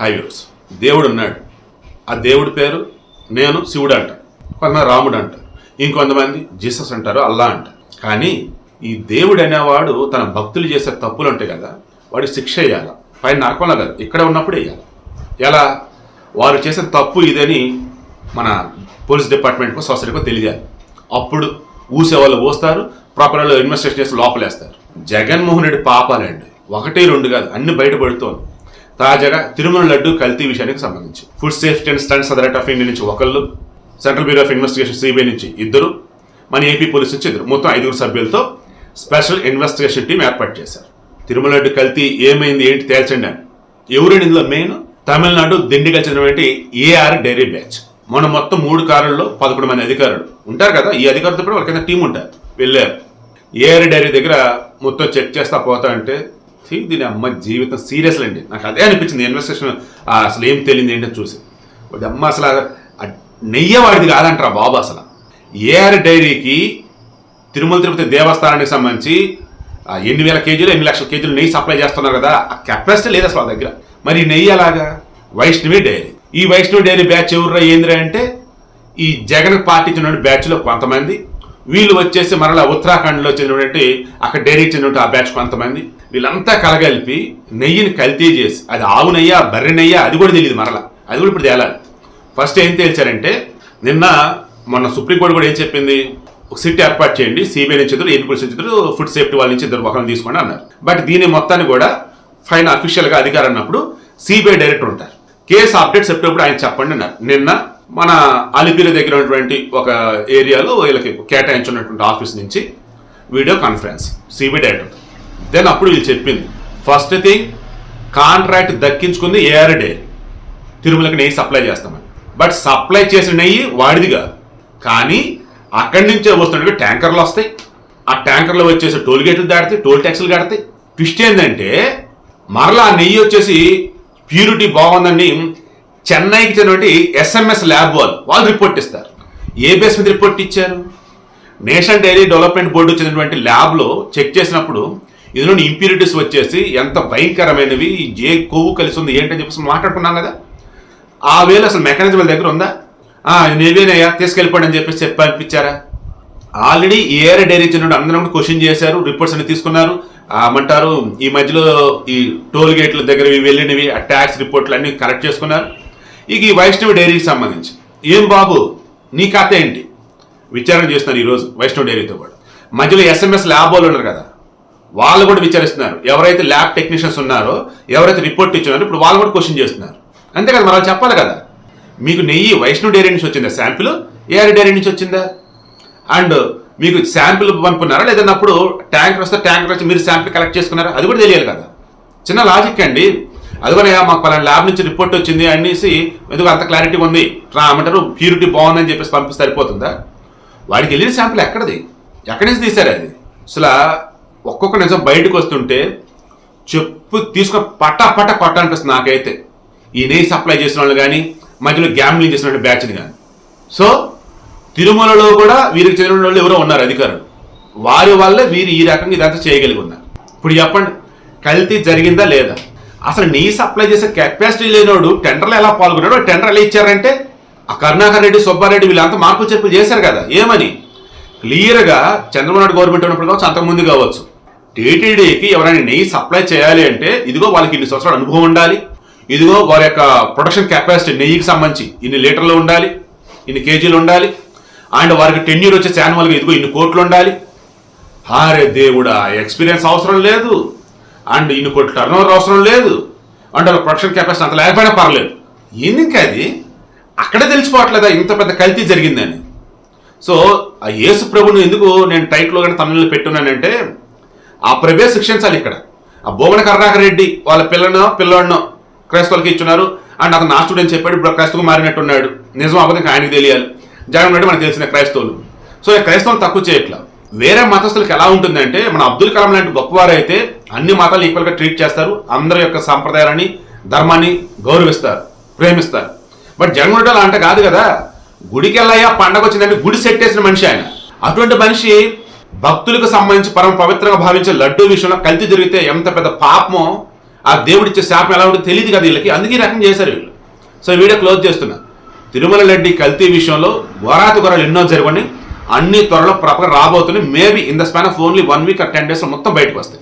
హైవ్యూస్ దేవుడు ఉన్నాడు. ఆ దేవుడి పేరు నేను శివుడు అంట. కొంతమంది రాముడు అంటారు ఇంకొంతమంది జీసస్ అంటారు అల్లా అంటారు కానీ ఈ దేవుడు అనేవాడు తన భక్తులు చేసే తప్పులు ఉంటాయి కదా వాడి శిక్ష వేయాలి. పైన నరకంలో కాదు ఇక్కడ ఉన్నప్పుడు వేయాలి. ఎలా? వారు చేసిన తప్పు ఇదని మన పోలీస్ డిపార్ట్మెంట్కు సొసైటీకో తెలియాలి. అప్పుడు ఊసే వాళ్ళు పోస్తారు ప్రాపర్లో ఇన్వెస్టిగేషన్ చేసి లోపలేస్తారు. జగన్మోహన్ రెడ్డి పాపాలండి. ఒకటి రెండు కాదు అన్ని బయటపడుతోంది. తాజాగా తిరుమల లడ్డు కల్తీ విషయానికి సంబంధించి. Food safety and standards authority of India నుంచి ఒకళ్ళు central bureau of investigation CBI నుంచి ఇద్దరు మన ఏపీ పోలీస్ నుంచి ఇద్దరు. మొత్తం ఐదుగురు సభ్యులతో స్పెషల్ ఇన్వెస్టిగేషన్ టీం ఏర్పాటు చేశారు. తిరుమల లడ్డు కల్తీ ఏమైంది ఏంటి తేల్చండి అని. ఎవరండి ఇందులో మెయిన్ తమిళనాడు దిండిగా చెందినటువంటి ఏఆర్ డైరీ బ్యాచ్ మొన్న మొత్తం మూడు కారుల్లో పదకొండు మంది అధికారులు ఉంటారు కదా ఈ అధికారులతో కూడా వాళ్ళ కింద టీం ఉంటారు. వెళ్ళారు. ఏఆర్ డైరీ దగ్గర మొత్తం చెక్ చేస్తా పోతా అంటే "ఛీ, దీని అమ్మ జీవితం సీరియస్ అండి. నాకు అదే అనిపించింది. ఇన్వెస్టిగేషన్ అసలు ఏం తెలియదు ఏంటో చూసి. వాడి అమ్మ అసలు నెయ్యి వాడిది కాదంటారా బాబు అసలు. ఏఆర్ డైరీకి తిరుమల తిరుపతి దేవస్థానానికి సంబంధించి ఆ, ఎన్ని వేల కేజీలు ఎన్ని లక్షల కేజీలు నెయ్యి సప్లై చేస్తున్నారు కదా ఆ కెపాసిటీ లేదు అసలు దగ్గర. మరి నెయ్యి ఎలాగా? వైష్ణవి డైరీ. ఈ వైష్ణవి డైరీ బ్యాచ్ ఎవర్రా ఏందిరా అంటే ఈ జగన్ పార్టీ చెందిన బ్యాచ్లో కొంతమంది వీళ్ళు వచ్చేసి మరలా ఉత్తరాఖండ్లో చెందినటువంటి అక్కడ డైరీ చెందినటువంటి ఆ బ్యాచ్ కొంతమంది. వీళ్ళంతా కలగలిపి నెయ్యిని కల్తీ చేసి అది ఆవు నెయ్యా బర్రె నెయ్యా అది కూడా తెలియదు మరలా. అది కూడా ఇప్పుడు తేలాలి. ఫస్ట్ ఏం తేల్చారంటే నిన్న మొన్న సుప్రీంకోర్టు కూడా ఏం చెప్పింది? ఒక సిట్ ఏర్పాటు చేయండి సిబిఐ నుంచి ఇద్దరు ఏపీ పోలీస్ నుంచి ఇద్దరు ఫుడ్ సేఫ్టీ వాళ్ళ నుంచి ఇద్దరు ఒకరిని తీసుకోండి అన్నారు. బట్ దీని మొత్తాన్ని కూడా ఫైన్ అఫీషియల్గా అధికారం అన్నప్పుడు సిబిఐ డైరెక్టర్ ఉంటారు. కేసు అప్డేట్స్ ఎప్పుడప్పుడు ఆయన చెప్పండి అన్నారు. నిన్న మన అలిపిరి దగ్గర ఉన్నటువంటి ఒక ఏరియాలో వీళ్ళకి కేటాయించినటువంటి ఆఫీస్ నుంచి video conference CB director then అప్పుడు వీళ్ళు చెప్పింది. ఫస్ట్ థింగ్ కాంట్రాక్ట్ దక్కించుకుంది ఏఆర్ డైరీ తిరుమలకి నెయ్యి సప్లై చేస్తామని. బట్ సప్లై చేసిన నెయ్యి వాడిది కాదు. కానీ అక్కడి నుంచే వస్తున్నట్టు ట్యాంకర్లు వస్తాయి. ఆ ట్యాంకర్లో వచ్చేసి టోల్ గేట్లు దాడతాయి టోల్ ట్యాక్స్లు కడతాయి. ట్విస్ట్ ఏంటంటే మరలా ఆ నెయ్యి వచ్చేసి ప్యూరిటీ బాగుందని చెన్నైకి చెందినటువంటి ఎస్ఎంఎస్ ల్యాబ్ వాళ్ళు వాళ్ళు రిపోర్ట్ ఇస్తారు. ఏ బేస్ మీద రిపోర్ట్ ఇచ్చారు? నేషనల్ డైరీ డెవలప్మెంట్ బోర్డు చెందినటువంటి ల్యాబ్లో చెక్ చేసినప్పుడు ఇందులోని ఇంప్యూరిటీస్ వచ్చేసి ఎంత భయంకరమైనవి ఏ కొవ్వు కలిసి ఉంది ఏంటని చెప్పేసి మాట్లాడుకున్నాం కదా? ఆ వేళ అసలు మెకానిజం దగ్గర ఉందా? నేవేనయ్యా తీసుకెళ్ళిపోండి అని చెప్పేసి చెప్పి అనిపించారా ఆల్రెడీ ఏఆర్ డైరీ చెందిన అందరం కూడా క్వశ్చన్ చేశారు రిపోర్ట్స్ అన్ని తీసుకున్నారు. ఏమంటారు ఈ మధ్యలో ఈ టోల్ గేట్ల దగ్గర వెళ్ళినవి ఆ ట్యాక్స్ రిపోర్ట్లు అన్ని కరెక్ట్ చేసుకున్నారు. ఇక ఈ వైష్ణవి డైరీకి సంబంధించి. ఏం బాబు? నీ కథ ఏంటి? విచారణ చేస్తున్నారు ఈరోజు వైష్ణవ్ డైరీతో కూడా మధ్యలో ఎస్ఎంఎస్ ల్యాబ్ వాళ్ళు ఉన్నారు కదా? వాళ్ళు కూడా విచారిస్తున్నారు. ఎవరైతే ల్యాబ్ టెక్నీషియన్స్ ఉన్నారో ఎవరైతే రిపోర్ట్ ఇచ్చినారో ఇప్పుడు వాళ్ళు కూడా క్వశ్చన్ చేస్తున్నారు. అంతే కదా మరి చెప్పాలి కదా? మీకు నెయ్యి వైష్ణవ్ డైరీ నుంచి వచ్చిందా? శాంపిల్? ఏఆర్ డైరీ నుంచి వచ్చిందా? అండ్ మీకు శాంపిల్ పంపున్నారా? లేదన్నప్పుడు ట్యాంకర్ వస్తే ట్యాంకర్ వచ్చి మీరు శాంపిల్ కలెక్ట్ చేసుకున్నారా? అది కూడా తెలియాలి కదా. చిన్న లాజిక్ అండి. అదిగోనయ్యా మాకు పలానా ల్యాబ్ నుంచి రిపోర్ట్ వచ్చింది అనేసి ఎందుకు అంత క్లారిటీ ఉంది. రా అంటారు ప్యూరిటీ బాగుందని చెప్పేసి పంపిస్తే సరిపోతుందా? వాడికి వెళ్ళిన శాంపుల్ ఎక్కడది? ఎక్కడి నుంచి తీశారు అది? అసలు ఒక్కొక్క నిజం బయటకు వస్తుంటే చెప్పు తీసుకుని పటా పట కొట్ట అనిపిస్తుంది నాకైతే. ఈ నెయ్యి సప్లై చేసిన వాళ్ళు కానీ మధ్యలో గ్యాంబ్లింగ్ చేసిన బ్యాచ్ని కానీ సో తిరుమలలో కూడా వీరికి చెందిన వాళ్ళు ఎవరో ఉన్నారు అధికారులు. వారి వల్లే వీరు ఈ రకంగా ఇదంతా చేయగలిగి ఉన్నారు. ఇప్పుడు చెప్పండి కల్తీ జరిగిందా లేదా? అసలు నెయ్యి సప్లై చేసే కెపాసిటీ లేనోడు టెండర్లో ఎలా పాల్గొన్నాడు టెండర్ ఎలా ఇచ్చారంటే ఆ కరుణాకర్ రెడ్డి సుబ్బారెడ్డి వీళ్ళంతా మార్పులు చెప్పి చేశారు కదా ఏమని? క్లియర్గా చంద్రబాబు నాయుడు గవర్నమెంట్ ఉన్నప్పుడు కావచ్చు అంతకుముందు కావచ్చు. టీటీడీకి ఎవరైనా నెయ్యి సప్లై చేయాలి అంటే ఇదిగో వాళ్ళకి ఇన్ని సంవత్సరాల అనుభవం ఉండాలి. ఇదిగో వారి యొక్క ప్రొడక్షన్ కెపాసిటీ నెయ్యికి సంబంధించి ఇన్ని లీటర్లు ఉండాలి ఇన్ని కేజీలు ఉండాలి. అండ్ వారికి టెన్యూర్ వచ్చేసి యాన్యువల్గా ఇదిగో ఇన్ని కోట్లు ఉండాలి. హారే దేవుడా ఎక్స్పీరియన్స్ అవసరం లేదు. అండ్ ఇన్ని కోట్ల టర్న్ అవసరం లేదు. అండ్ వాళ్ళ ప్రొడక్షన్ కెపాసిటీ అంత లేకపోయినా పర్లేదు. ఎందుకు అది? అక్కడే తెలిసిపోవట్లేదా? ఇంత పెద్ద కల్తీ జరిగిందని. సో ఆ యేసు ప్రభుని ఎందుకు నేను టైట్లో కానీ తమిళలో పెట్టున్నానంటే ఆ ప్రభే శిక్షించాలి ఇక్కడ. ఆ భువన కరుణాకర్ రెడ్డి వాళ్ళ పిల్లనో పిల్లోడినో క్రైస్తవులకి ఇచ్చున్నారు. అండ్ అతను నాస్టుడు అని చెప్పాడు ఇప్పుడు క్రైస్తవు మారినట్టున్నాడు. నిజం అబద్ధం ఆయనకు తెలియాలి. జగన్ రెడ్డి మనకు తెలిసిన క్రైస్తవులు. సో ఈ క్రైస్తవులు తక్కువ చేయట్లా. వేరే మతస్థులకు ఎలా ఉంటుందంటే మన అబ్దుల్ కలాం లాంటి గొప్పవారైతే అన్ని మతాలు ఈక్వల్గా ట్రీట్ చేస్తారు అందరి యొక్క సాంప్రదాయాలని ధర్మాన్ని గౌరవిస్తారు ప్రేమిస్తారు. బట్ జగన్మోహన్ రెడ్డి అలా అంటే కాదు కదా. గుడికి వెళ్ళాయా పండగ వచ్చిందంటే గుడి సెట్ చేసిన మనిషి ఆయన. అటువంటి మనిషి భక్తులకు సంబంధించి పరమ పవిత్రంగా భావించే లడ్డు విషయంలో కల్తీ జరిగితే ఎంత పెద్ద పాపమో ఆ దేవుడిచ్చే శాపం ఎలా ఉంటుందో తెలియదు కదా వీళ్ళకి. అందుకే రకం చేశారు వీళ్ళు. సో వీడియో క్లోజ్ చేస్తున్నా. తిరుమల రెడ్డి కల్తీ విషయంలో ఘోరాతి ఘోరాలు ఎన్నో జరగని అన్ని త్వరలో ప్రపక రాబోతున్నాయి. Maybe in the span of only one week or ten days మొత్తం బయటకు వస్తాయి.